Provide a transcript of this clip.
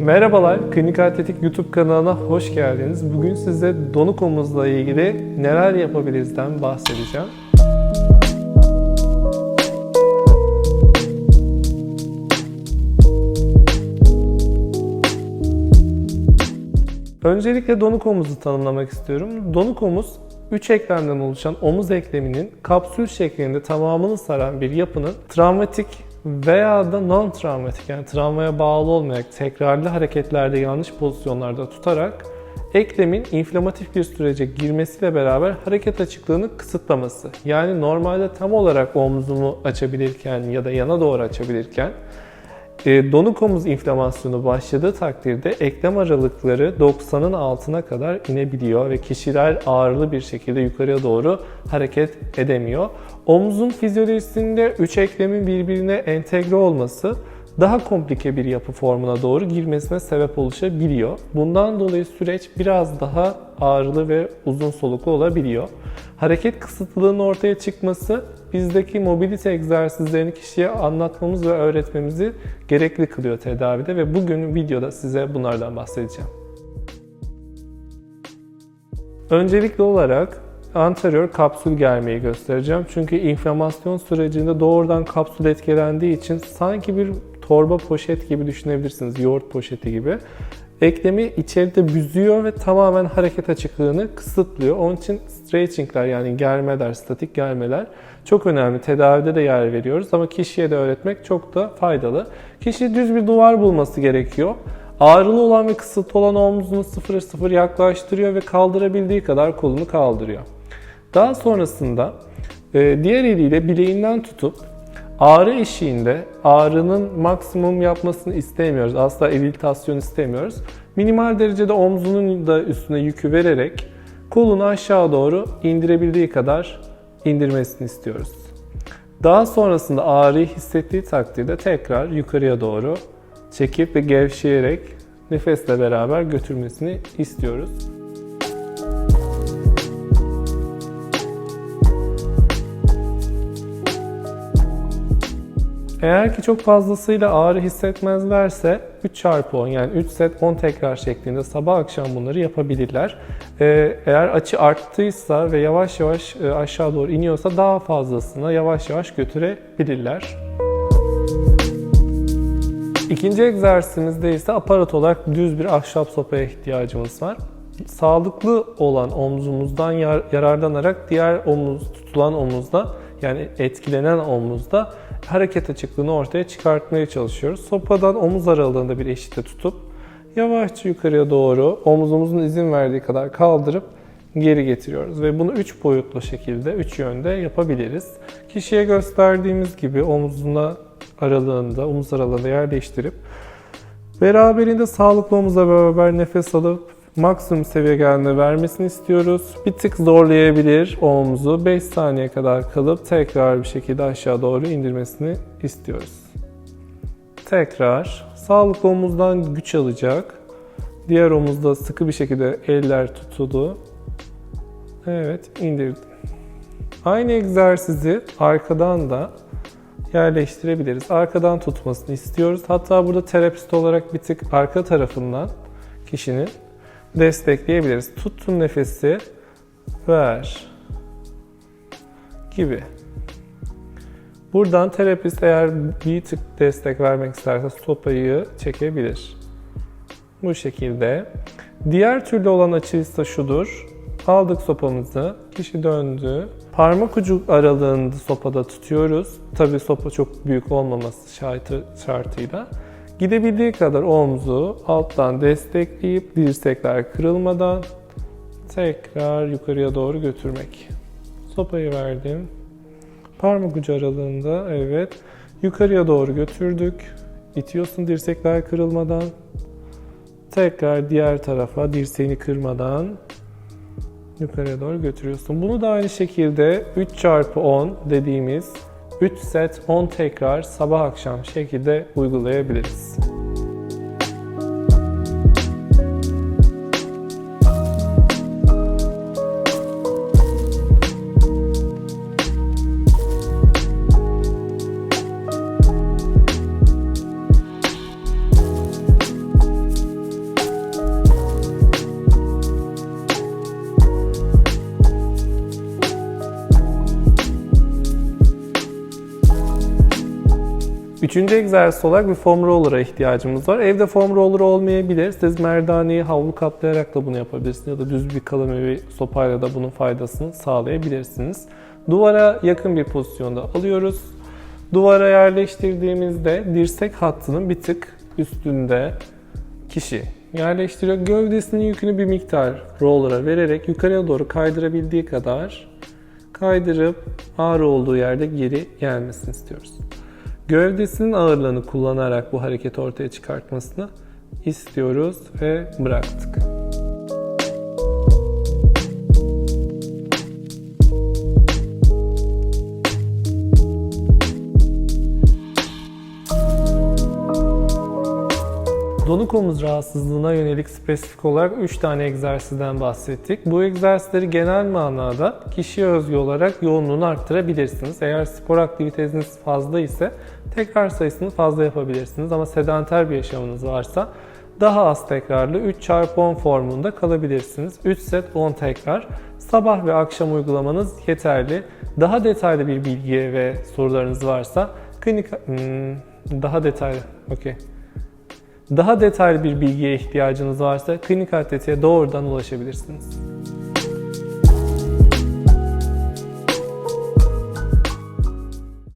Merhabalar, Klinik Atletik YouTube kanalına hoş geldiniz. Bugün size donuk omuzla ilgili neler yapabilirizden bahsedeceğim. Öncelikle donuk omuzu tanımlamak istiyorum. Donuk omuz, 3 eklemden oluşan omuz ekleminin kapsül şeklinde tamamını saran bir yapının travmatik veya da non-travmatik yani travmaya bağlı olmayan tekrarlı hareketlerde yanlış pozisyonlarda tutarak eklemin inflamatif bir sürece girmesiyle beraber hareket açıklığını kısıtlaması. Yani normalde tam olarak omzumu açabilirken ya da yana doğru açabilirken e, donuk omuz inflamasyonu başladığı takdirde eklem aralıkları 90'ın altına kadar inebiliyor ve kişiler ağırlı bir şekilde yukarıya doğru hareket edemiyor. Omuzun fizyolojisinde üç eklemin birbirine entegre olması daha komplike bir yapı formuna doğru girmesine sebep oluşabiliyor. Bundan dolayı süreç biraz daha ağrılı ve uzun soluklu olabiliyor. Hareket kısıtlılığının ortaya çıkması bizdeki mobilite egzersizlerini kişiye anlatmamız ve öğretmemizi gerekli kılıyor tedavide ve bugün videoda size bunlardan bahsedeceğim. Öncelikli olarak anterior kapsül germeyi göstereceğim. Çünkü inflamasyon sürecinde doğrudan kapsül etkilendiği için sanki bir torba poşet gibi düşünebilirsiniz. Yoğurt poşeti gibi. Eklemi içeride büzüyor ve tamamen hareket açıklığını kısıtlıyor. Onun için stretchingler yani germeler, statik germeler çok önemli. Tedavide de yer veriyoruz ama kişiye de öğretmek çok da faydalı. Kişi düz bir duvar bulması gerekiyor. Ağrılı olan ve kısıtlı olan omzunu sıfır sıfır yaklaştırıyor ve kaldırabildiği kadar kolunu kaldırıyor. Daha sonrasında e, diğer eliyle bileğinden tutup ağrı eşiğinde ağrının maksimum yapmasını istemiyoruz. Asla evitasyon istemiyoruz. Minimal derecede omzunun da üstüne yükü vererek kolunu aşağı doğru indirebildiği kadar indirmesini istiyoruz. Daha sonrasında ağrıyı hissettiği takdirde tekrar yukarıya doğru çekip ve gevşeyerek nefesle beraber götürmesini istiyoruz. Eğer ki çok fazlasıyla ağrı hissetmezlerse 3 çarpı 10 yani 3 set 10 tekrar şeklinde sabah akşam bunları yapabilirler. Ee, eğer açı arttıysa ve yavaş yavaş e, aşağı doğru iniyorsa daha fazlasına yavaş yavaş götürebilirler. İkinci egzersizimizde ise aparat olarak düz bir ahşap sopaya ihtiyacımız var. Sağlıklı olan omzumuzdan yararlanarak diğer omuz tutulan omuzda yani etkilenen omuzda hareket açıklığını ortaya çıkartmaya çalışıyoruz. Sopadan omuz aralığında bir eşitte tutup yavaşça yukarıya doğru omuzumuzun izin verdiği kadar kaldırıp geri getiriyoruz. Ve bunu 3 boyutlu şekilde, 3 yönde yapabiliriz. Kişiye gösterdiğimiz gibi omuzuna aralığında, omuz aralığında yerleştirip beraberinde sağlıklı omuzla beraber nefes alıp maksimum seviye geldiğinde vermesini istiyoruz. Bir tık zorlayabilir omuzu. 5 saniye kadar kalıp tekrar bir şekilde aşağı doğru indirmesini istiyoruz. Tekrar sağlıklı omuzdan güç alacak. Diğer omuzda sıkı bir şekilde eller tutuldu. Evet indirdim. Aynı egzersizi arkadan da yerleştirebiliriz. Arkadan tutmasını istiyoruz. Hatta burada terapist olarak bir tık arka tarafından kişinin destekleyebiliriz. Tutun nefesi, ver gibi. Buradan terapist eğer bir tık destek vermek isterse sopayı çekebilir. Bu şekilde. Diğer türlü olan açı ise şudur. Aldık sopamızı, kişi döndü. Parmak ucu aralığında sopada tutuyoruz. Tabi sopa çok büyük olmaması şartı, şartıyla. Gidebildiği kadar omzu alttan destekleyip dirsekler kırılmadan tekrar yukarıya doğru götürmek. Sopayı verdim. Parmak ucu aralığında evet. Yukarıya doğru götürdük. İtiyorsun dirsekler kırılmadan. Tekrar diğer tarafa dirseğini kırmadan yukarıya doğru götürüyorsun. Bunu da aynı şekilde 3 çarpı 10 dediğimiz 3 set 10 tekrar sabah akşam şekilde uygulayabiliriz. Üçüncü egzersiz olarak bir foam roller'a ihtiyacımız var. Evde foam roller olmayabilir. Siz merdaneyi havlu kaplayarak da bunu yapabilirsiniz ya da düz bir kalın bir sopayla da bunun faydasını sağlayabilirsiniz. Duvara yakın bir pozisyonda alıyoruz. Duvara yerleştirdiğimizde dirsek hattının bir tık üstünde kişi yerleştiriyor. Gövdesinin yükünü bir miktar roller'a vererek yukarıya doğru kaydırabildiği kadar kaydırıp ağrı olduğu yerde geri gelmesini istiyoruz. Gövdesinin ağırlığını kullanarak bu hareketi ortaya çıkartmasını istiyoruz ve bıraktık. Donuk omuz rahatsızlığına yönelik spesifik olarak 3 tane egzersizden bahsettik. Bu egzersizleri genel manada kişiye özgü olarak yoğunluğunu arttırabilirsiniz. Eğer spor aktiviteniz fazla ise tekrar sayısını fazla yapabilirsiniz. Ama sedanter bir yaşamınız varsa daha az tekrarlı 3 çarpı 10 formunda kalabilirsiniz. 3 set 10 tekrar. Sabah ve akşam uygulamanız yeterli. Daha detaylı bir bilgiye ve sorularınız varsa klinik hmm, daha detaylı. Okey. Daha detaylı bir bilgiye ihtiyacınız varsa klinik atletiğe doğrudan ulaşabilirsiniz.